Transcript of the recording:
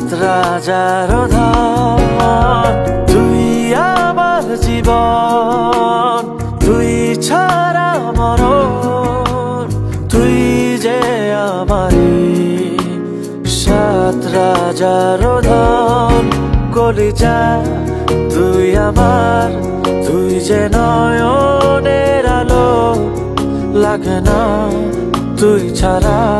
সাত রাজার আমার জীবন, তুই ছাড়া মরণ। তুই যে আমারি সাত রাজার ধন কলিজা, তুই আমার, তুই যে নয়নের আলো। লাগে না তুই ছাড়া